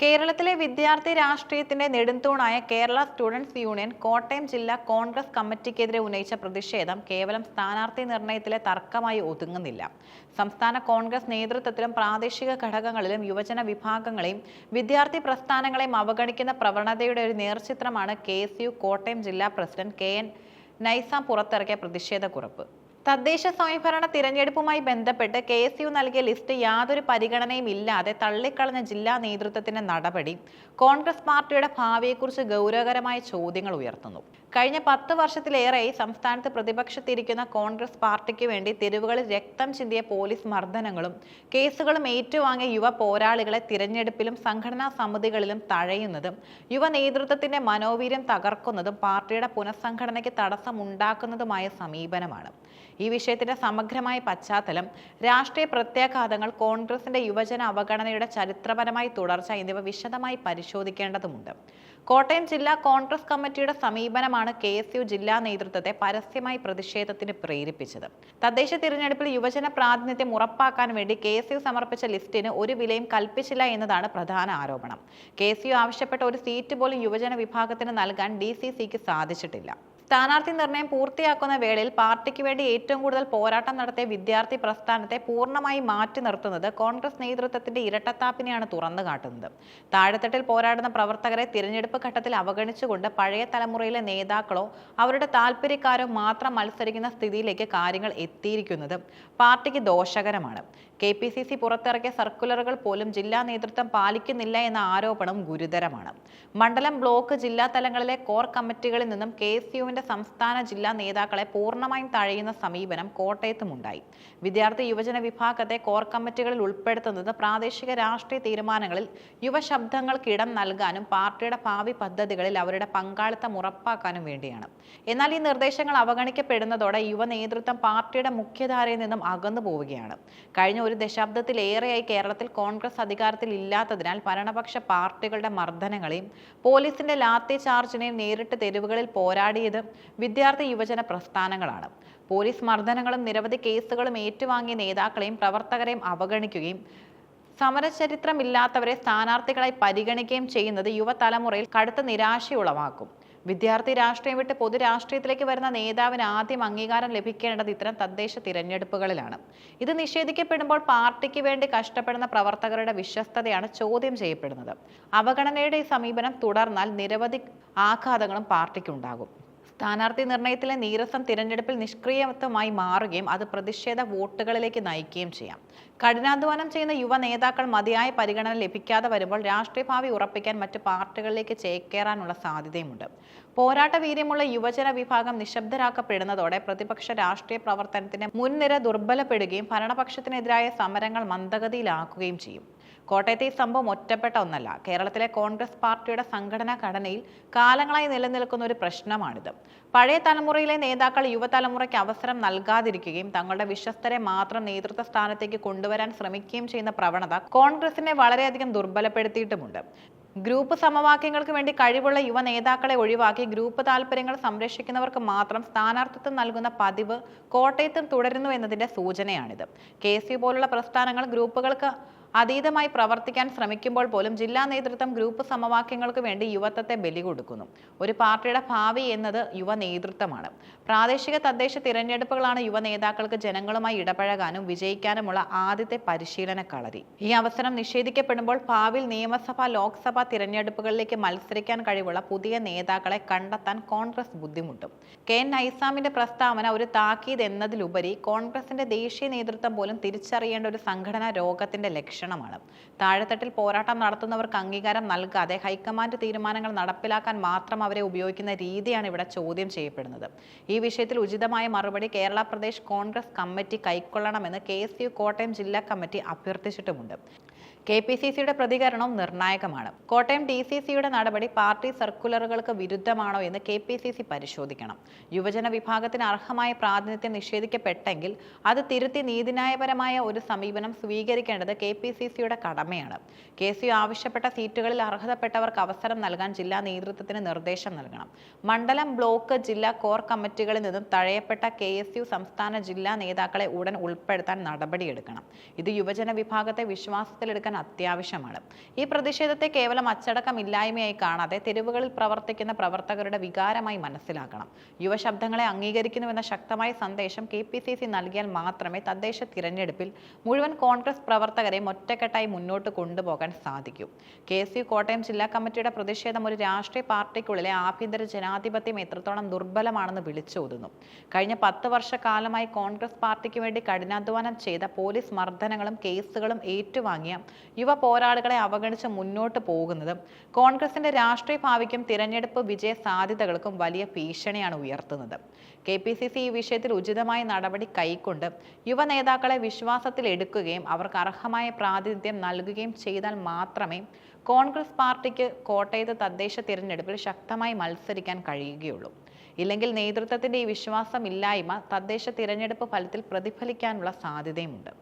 കേരളത്തിലെ വിദ്യാർത്ഥി രാഷ്ട്രീയത്തിന്റെ നെടുന്തൂണായ കേരള സ്റ്റുഡൻസ് യൂണിയൻ കോട്ടയം ജില്ലാ കോൺഗ്രസ് കമ്മിറ്റിക്കെതിരെ ഉന്നയിച്ച പ്രതിഷേധം കേവലം സ്ഥാനാർത്ഥി നിർണയത്തിലെ തർക്കമായി ഒതുങ്ങുന്നില്ല. സംസ്ഥാന കോൺഗ്രസ് നേതൃത്വത്തിലും പ്രാദേശിക ഘടകങ്ങളിലും യുവജന വിഭാഗങ്ങളെയും വിദ്യാർത്ഥി പ്രസ്ഥാനങ്ങളെയും അവഗണിക്കുന്ന പ്രവണതയുടെ ഒരു നേർചിത്രമാണ് കെ കോട്ടയം ജില്ലാ പ്രസിഡന്റ് കെ എൻ നൈസാം പുറത്തിറക്കിയ പ്രതിഷേധക്കുറിപ്പ്. തദ്ദേശ സ്വയംഭരണ തിരഞ്ഞെടുപ്പുമായി ബന്ധപ്പെട്ട് കെ എസ് യു നൽകിയ ലിസ്റ്റ് യാതൊരു പരിഗണനയും ഇല്ലാതെ തള്ളിക്കളഞ്ഞ ജില്ലാ നേതൃത്വത്തിന്റെ നടപടി. കോൺഗ്രസ് പാർട്ടിയുടെ ഭാവിയെക്കുറിച്ച് ഗൗരവകരമായ ചോദ്യങ്ങൾ ഉയർത്തുന്നു. കഴിഞ്ഞ പത്ത് വർഷത്തിലേറെയായി സംസ്ഥാനത്ത് പ്രതിപക്ഷത്തിരിക്കുന്ന കോൺഗ്രസ് പാർട്ടിക്ക് വേണ്ടി തെരുവുകളിൽ രക്തം ചിന്തിയ പോലീസ് മർദ്ദനങ്ങളും കേസുകളും ഏറ്റുവാങ്ങിയ യുവ പോരാളികളെ തിരഞ്ഞെടുപ്പിലും സംഘടനാ സമിതികളിലും തഴയുന്നതും യുവ നേതൃത്വത്തിന്റെ മനോവീര്യം തകർക്കുന്നതും പാർട്ടിയുടെ പുനഃസംഘടനയ്ക്ക് തടസ്സമുണ്ടാക്കുന്നതുമായ സമീപനമാണ്. ഈ വിഷയത്തിന്റെ സമഗ്രമായ പശ്ചാത്തലം രാഷ്ട്രീയ പ്രത്യാഘാതങ്ങൾ കോൺഗ്രസിന്റെ യുവജന അവഗണനയുടെ ചരിത്രപരമായ തുടർച്ച എന്നിവ വിശദമായി പരിശോധിക്കേണ്ടതുണ്ട് കോട്ടയം ജില്ലാ കോൺഗ്രസ് കമ്മിറ്റിയുടെ സമീപനമാണ് കെ എസ് യു ജില്ലാ നേതൃത്വത്തെ പരസ്യമായി പ്രതിഷേധത്തിന് പ്രേരിപ്പിച്ചത്. തദ്ദേശ തിരഞ്ഞെടുപ്പിൽ യുവജന പ്രാതിനിധ്യം ഉറപ്പാക്കാൻ വേണ്ടി കെ എസ് യു സമർപ്പിച്ച ലിസ്റ്റിന് ഒരു വിലയും കൽപ്പിച്ചില്ല എന്നതാണ് പ്രധാന ആരോപണം. കെ എസ് യു ആവശ്യപ്പെട്ട ഒരു സീറ്റ് പോലും യുവജന വിഭാഗത്തിന് നൽകാൻ ഡി സി സിക്ക് സാധിച്ചിട്ടില്ല. സ്ഥാനാർത്ഥി നിർണയം പൂർത്തിയാക്കുന്ന വേളയിൽ പാർട്ടിക്ക് വേണ്ടി ഏറ്റവും കൂടുതൽ പോരാട്ടം നടത്തിയ വിദ്യാർത്ഥി പ്രസ്ഥാനത്തെ പൂർണമായി മാറ്റി നിർത്തുന്നത് കോൺഗ്രസ് നേതൃത്വത്തിന്റെ ഇരട്ടത്താപ്പിനെയാണ് തുറന്നു കാട്ടുന്നത്. താഴെത്തട്ടിൽ പോരാടുന്ന പ്രവർത്തകരെ തിരഞ്ഞെടുപ്പ് ഘട്ടത്തിൽ അവഗണിച്ചുകൊണ്ട് പഴയ തലമുറയിലെ നേതാക്കളോ അവരുടെ താല്പര്യക്കാരോ മാത്രം മത്സരിക്കുന്ന സ്ഥിതിയിലേക്ക് കാര്യങ്ങൾ എത്തിയിരിക്കുന്നത് പാർട്ടിക്ക് ദോഷകരമാണ്. കെ പി സി സി പുറത്തിറക്കിയ സർക്കുലറുകൾ പോലും ജില്ലാ നേതൃത്വം പാലിക്കുന്നില്ല എന്ന ആരോപണം ഗുരുതരമാണ്. മണ്ഡലം ബ്ലോക്ക് ജില്ലാ തലങ്ങളിലെ കോർ കമ്മിറ്റികളിൽ നിന്നും കെ എസ് യുവിന്റെ സംസ്ഥാന ജില്ലാ നേതാക്കളെ പൂർണമായും തഴയുന്ന സമീപനം കോട്ടയത്തുമുണ്ടായി. വിദ്യാർത്ഥി യുവജന വിഭാഗത്തെ കോർ കമ്മിറ്റികളിൽ ഉൾപ്പെടുത്തുന്നത് പ്രാദേശിക രാഷ്ട്രീയ തീരുമാനങ്ങളിൽ യുവശബ്ദങ്ങൾക്ക് ഇടം നൽകാനും പാർട്ടിയുടെ ഭാവി പദ്ധതികളിൽ അവരുടെ പങ്കാളിത്തം ഉറപ്പാക്കാനും വേണ്ടിയാണ്. എന്നാൽ ഈ നിർദ്ദേശങ്ങൾ അവഗണിക്കപ്പെടുന്നതോടെ യുവ നേതൃത്വം പാർട്ടിയുടെ മുഖ്യധാരയിൽ നിന്നും അകന്നു പോവുകയാണ്. കഴിഞ്ഞ ഒരു ദശാബ്ദത്തിലേറെയായി കേരളത്തിൽ കോൺഗ്രസ് അധികാരത്തിൽ ഇല്ലാത്തതിനാൽ ഭരണപക്ഷ പാർട്ടികളുടെ മർദ്ദനങ്ങളെയും പോലീസിന്റെ ലാത്തി ചാർജിനെയും നേരിട്ട് തെരുവുകളിൽ പോരാടിയത് വിദ്യാർത്ഥി യുവജന പ്രസ്ഥാനങ്ങളാണ്. പോലീസ് മർദ്ദനങ്ങളും നിരവധി കേസുകളും ഏറ്റുവാങ്ങിയ നേതാക്കളെയും പ്രവർത്തകരെയും അവഗണിക്കുകയും സമരചരിത്രമില്ലാത്തവരെ സ്ഥാനാർത്ഥികളായി പരിഗണിക്കുകയും ചെയ്യുന്നത് യുവതലമുറയിൽ കടുത്ത നിരാശയുളവാക്കും. വിദ്യാർത്ഥി രാഷ്ട്രീയം വിട്ട് പൊതുരാഷ്ട്രീയത്തിലേക്ക് വരുന്ന നേതാവിന് ആദ്യം അംഗീകാരം ലഭിക്കേണ്ടത് ഇത്തരം തദ്ദേശ തിരഞ്ഞെടുപ്പുകളിലാണ്. ഇത് നിഷേധിക്കപ്പെടുമ്പോൾ പാർട്ടിക്ക് വേണ്ടി കഷ്ടപ്പെടുന്ന പ്രവർത്തകരുടെ വിശ്വസ്തതയാണ് ചോദ്യം ചെയ്യപ്പെടുന്നത്. അവഗണനയുടെ സമീപനം തുടർന്നാൽ നിരവധി ആഘാതങ്ങളും പാർട്ടിക്കുണ്ടാകും. സ്ഥാനാർത്ഥി നിർണയത്തിലെ നീരസം തിരഞ്ഞെടുപ്പിൽ നിഷ്ക്രിയത്വമായി മാറുകയും അത് പ്രതിഷേധ വോട്ടുകളിലേക്ക് നയിക്കുകയും ചെയ്യാം. കഠിനാധ്വാനം ചെയ്യുന്ന യുവ നേതാക്കൾ മതിയായ പരിഗണന ലഭിക്കാതെ വരുമ്പോൾ രാഷ്ട്രീയ ഭാവി ഉറപ്പിക്കാൻ മറ്റ് പാർട്ടികളിലേക്ക് ചേക്കേറാനുള്ള സാധ്യതയുമുണ്ട്. പോരാട്ട വീര്യമുള്ള യുവജന വിഭാഗം നിശബ്ദരാക്കപ്പെടുന്നതോടെ പ്രതിപക്ഷ രാഷ്ട്രീയ പ്രവർത്തനത്തിന് മുൻനിര ദുർബലപ്പെടുകയും ഭരണപക്ഷത്തിനെതിരായ സമരങ്ങൾ മന്ദഗതിയിലാക്കുകയും ചെയ്യും. കോട്ടയത്തെ ഈ സംഭവം ഒറ്റപ്പെട്ട ഒന്നല്ല. കേരളത്തിലെ കോൺഗ്രസ് പാർട്ടിയുടെ സംഘടനാ ഘടനയിൽ കാലങ്ങളായി നിലനിൽക്കുന്ന ഒരു പ്രശ്നമാണിത്. പഴയ തലമുറയിലെ നേതാക്കൾ യുവതലമുറയ്ക്ക് അവസരം നൽകാതിരിക്കുകയും തങ്ങളുടെ വിശ്വസ്തരെ മാത്രം നേതൃത്വ സ്ഥാനത്തേക്ക് കൊണ്ടുവരാൻ ശ്രമിക്കുകയും ചെയ്യുന്ന പ്രവണത കോൺഗ്രസിനെ വളരെയധികം ദുർബലപ്പെടുത്തിയിട്ടുമുണ്ട്. ഗ്രൂപ്പ് സമവാക്യങ്ങൾക്ക് വേണ്ടി കഴിവുള്ള യുവ നേതാക്കളെ ഒഴിവാക്കി ഗ്രൂപ്പ് താല്പര്യങ്ങൾ സംരക്ഷിക്കുന്നവർക്ക് മാത്രം സ്ഥാനാർത്ഥിത്വം നൽകുന്ന പതിവ് കോട്ടയത്തും തുടരുന്നു എന്നതിന്റെ സൂചനയാണിത്. കെ സി പോലുള്ള പ്രസ്ഥാനങ്ങൾ ഗ്രൂപ്പുകൾക്ക് അതീതമായി പ്രവർത്തിക്കാൻ ശ്രമിക്കുമ്പോൾ പോലും ജില്ലാ നേതൃത്വം ഗ്രൂപ്പ് സമവാക്യങ്ങൾക്ക് വേണ്ടി യുവത്വത്തെ ബലി കൊടുക്കുന്നു ഒരു പാർട്ടിയുടെ ഭാവി എന്നത് യുവ നേതൃത്വമാണ്. പ്രാദേശിക തദ്ദേശ തിരഞ്ഞെടുപ്പുകളാണ് യുവ നേതാക്കൾക്ക് ജനങ്ങളുമായി ഇടപഴകാനും വിജയിക്കാനുമുള്ള ആദ്യത്തെ പരിശീലന കളരി. ഈ അവസരം നിഷേധിക്കപ്പെടുമ്പോൾ ഭാവിയിൽ നിയമസഭ ലോക്സഭ തിരഞ്ഞെടുപ്പുകളിലേക്ക് മത്സരിക്കാൻ കഴിവുള്ള പുതിയ നേതാക്കളെ കണ്ടെത്താൻ കോൺഗ്രസ് ബുദ്ധിമുട്ടും. കെ. എൻ. നൈസാമിന്റെ പ്രസ്താവന ഒരു താക്കീത് എന്നതിലുപരി കോൺഗ്രസിന്റെ ദേശീയ നേതൃത്വം പോലും തിരിച്ചറിയേണ്ട ഒരു സംഘടനാ രോഗത്തിന്റെ ലക്ഷണമാണ്. താഴെത്തട്ടിൽ പോരാട്ടം നടത്തുന്നവർക്ക് അംഗീകാരം നൽകാതെ ഹൈക്കമാൻഡ് തീരുമാനങ്ങൾ നടപ്പിലാക്കാൻ മാത്രം അവരെ ഉപയോഗിക്കുന്ന രീതിയാണ് ഇവിടെ ചോദ്യം ചെയ്യപ്പെടുന്നത്. ഈ വിഷയത്തിൽ ഉചിതമായ മറുപടി കേരള പ്രദേശ് കോൺഗ്രസ് കമ്മിറ്റി കൈക്കൊള്ളണമെന്ന് കെ കോട്ടയം ജില്ലാ കമ്മിറ്റി അഭ്യർത്ഥിച്ചിട്ടുമുണ്ട്. കെ പി സി സിയുടെ പ്രതികരണവും നിർണായകമാണ്. കോട്ടയം ഡി സി സിയുടെ നടപടി പാർട്ടി സർക്കുലറുകൾക്ക് വിരുദ്ധമാണോ എന്ന് കെ പി സി സി പരിശോധിക്കണം. യുവജന വിഭാഗത്തിന് അർഹമായ പ്രാതിനിധ്യം നിഷേധിക്കപ്പെട്ടെങ്കിൽ അത് തിരുത്തി നീതിന്യായപരമായ ഒരു സമീപനം സ്വീകരിക്കേണ്ടത് കെ പി സി സിയുടെ കടമയാണ്. കെ സി ആവശ്യപ്പെട്ട സീറ്റുകളിൽ അർഹതപ്പെട്ടവർക്ക് അവസരം നൽകാൻ ജില്ലാ നേതൃത്വത്തിന് നിർദ്ദേശം നൽകണം. മണ്ഡലം ബ്ലോക്ക് ജില്ലാ കോർ കമ്മിറ്റികളിൽ നിന്നും തഴയപ്പെട്ട കെ എസ് യു സംസ്ഥാന ജില്ലാ നേതാക്കളെ ഉടൻ ഉൾപ്പെടുത്താൻ നടപടിയെടുക്കണം. ഇത് യുവജന വിഭാഗത്തെ വിശ്വാസത്തിലെടുക്കാൻ അത്യാവശ്യമാണ്. ഈ പ്രതിഷേധത്തെ കേവലം അച്ചടക്കമില്ലായ്മയായി കാണാതെ തെരുവുകളിൽ പ്രവർത്തിക്കുന്ന പ്രവർത്തകരുടെ വികാരമായി മനസ്സിലാക്കണം. യുവശബ്ദങ്ങളെ അംഗീകരിക്കുന്നുവെന്ന ശക്തമായ സന്ദേശം കെ പി സി സി നൽകിയാൽ മാത്രമേ തദ്ദേശ തിരഞ്ഞെടുപ്പിൽ മുഴുവൻ കോൺഗ്രസ് പ്രവർത്തകരെ ഒറ്റക്കെട്ടായി മുന്നോട്ട് കൊണ്ടുപോകാൻ സാധിക്കൂ. കെ സി കോട്ടയം ജില്ലാ കമ്മിറ്റിയുടെ പ്രതിഷേധം ഒരു രാഷ്ട്രീയ പാർട്ടിക്കുള്ളിലെ ആഭ്യന്തര ജനാധിപത്യം എത്രത്തോളം ദുർബലമാണെന്ന് വിളിച്ചോതുന്നു. കഴിഞ്ഞ പത്ത് വർഷക്കാലമായി കോൺഗ്രസ് പാർട്ടിക്ക് വേണ്ടി കഠിനാധ്വാനം ചെയ്ത പോലീസ് മർദ്ദനങ്ങളും കേസുകളും ഏറ്റുവാങ്ങിയ യുവ പോരാളികളെ അവഗണിച്ച് മുന്നോട്ട് പോകുന്നത്. കോൺഗ്രസിന്റെ രാഷ്ട്രീയ ഭാവിക്കും തിരഞ്ഞെടുപ്പ് വിജയ സാധ്യതകൾക്കും വലിയ ഭീഷണിയാണ് ഉയർത്തുന്നത്. കെ പി സി സി ഈ വിഷയത്തിൽ ഉചിതമായ നടപടി കൈക്കൊണ്ട് യുവ നേതാക്കളെ വിശ്വാസത്തിൽ എടുക്കുകയും അവർക്ക് അർഹമായ പ്രാതിനിധ്യം നൽകുകയും ചെയ്താൽ മാത്രമേ കോൺഗ്രസ് പാർട്ടിക്ക് കോട്ടയത്ത് തദ്ദേശ തിരഞ്ഞെടുപ്പിൽ ശക്തമായി മത്സരിക്കാൻ കഴിയുകയുള്ളൂ. ഇല്ലെങ്കിൽ നേതൃത്വത്തിന്റെ ഈ വിശ്വാസമില്ലായ്മ തദ്ദേശ തിരഞ്ഞെടുപ്പ് ഫലത്തിൽ പ്രതിഫലിക്കാനുള്ള സാധ്യതയുമുണ്ട്.